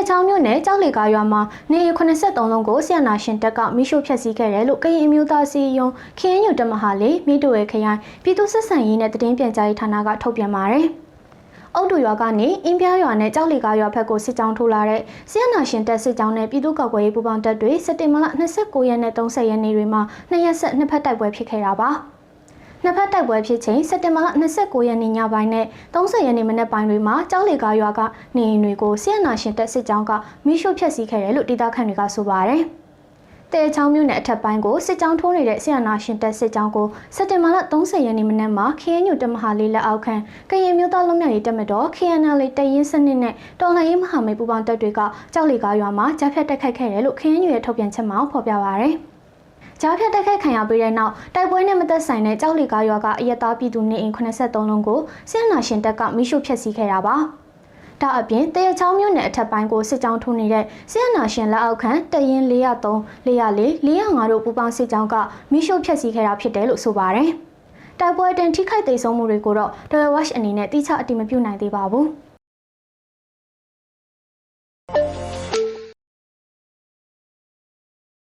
ရချောင်းမြို့နယ်ကြောက်လေကားရွာမှာနေအိမ်83လုံးကိုဆီယနာရှင်တပ်ကမိရှို့ဖျက်ဆီးခဲ့တယ်လို့ကရင်အမျိုးသားစီယုံခင်းညူတမဟာလေးမိတို့ရဲ့ခရိုင်ပြည်သူ့ဆက်ဆံရေးနဲ့တည်င်းပြန်ကြားရေးဌာနကထုတ်ပြန်ပါတယ်။အုတ်တူရွာကနေအင်းပြားရွာနဲ့ကြောက်လေကားရွာဘက်ကိုစစ်ကြောင်းထိုးလာတဲ့ဆီယနာရှင်တပ်စစ်ကြောင်းနဲ့ပြည်သူ့ကောက်ွယ်ရေးပူးပေါင်းတပ်တွေစက်တင်ဘာလ29ရက်နဲ့30ရက်နေ့တွေမှာနှစ်ရက်ဆက်နှစ်ဖက်တိုက်ပွဲဖြစ်ခဲ့တာပါ။ နှစ်ဖက်တိုက်ပွဲဖြစ်ချိန်စက်တင်ဘာလ29ရက်နေ့ညပိုင်းနဲ့30ရက်နေ့မနက်ပိုင်းတွေမှာကြောက်လေကားရွာကနေအိမ်တွေကိုဆီယနာရှင်တပ်စစ်ကြောင်းကမိရှို့ဖျက်ဆီးခဲ့တယ်လို့ဒေသခံတွေကဆိုပါတယ်။တဲချောင်းမြို့နယ်အထက်ပိုင်းကိုစစ်ကြောင်းထိုးနေတဲ့ဆီယနာရှင်တပ်စစ်ကြောင်းကိုစက်တင်ဘာလ30ရက်နေ့မနက်မှာ KNU တမဟာလေးလက်အောက်ခံကရင်မျိုးသားလွတ်မြောက်ရေးတပ်မတော် KNL တရင်စနစ်နဲ့တော်လှန်ရေးမဟာမိတ်ပူးပေါင်းတပ်တွေကကြောက်လီကားရွာမှာကြားဖြတ်တိုက်ခိုက်ခဲ့တယ်လို့ KNU ရဲ့ထုတ်ပြန်ချက်မှာဖော်ပြပါရယ်။ ကြားဖြတ်တိုက်ခိုက်ခံရပြီးတဲ့နောက်တိုက်ပွဲနဲ့မသက်ဆိုင်တဲ့ကြောက်လီကားရွာကအရက်သားပြည်သူနေအိမ်83လုံးကိုဆီယနာရှင်တပ်ကမိရှုဖျက်ဆီးခဲ့တာပါ။ဒါအပြင်တရချောင်းမြို့နယ်အထက်ပိုင်းကိုစစ်ကြောင်းထိုးနေတဲ့ဆီယနာရှင်လက်အောက်ခံတရင်403 404 405တို့ပူးပေါင်းစစ်ကြောင်းကမိရှုဖျက်ဆီးခဲ့တာဖြစ်တယ်လို့ဆိုပါတယ်။တိုက်ပွဲတင်ထိခိုက်ဒေဆုံးမှုတွေကိုတော့ The Watch အနေနဲ့တိကျအတိမပြုနိုင်သေးပါဘူး။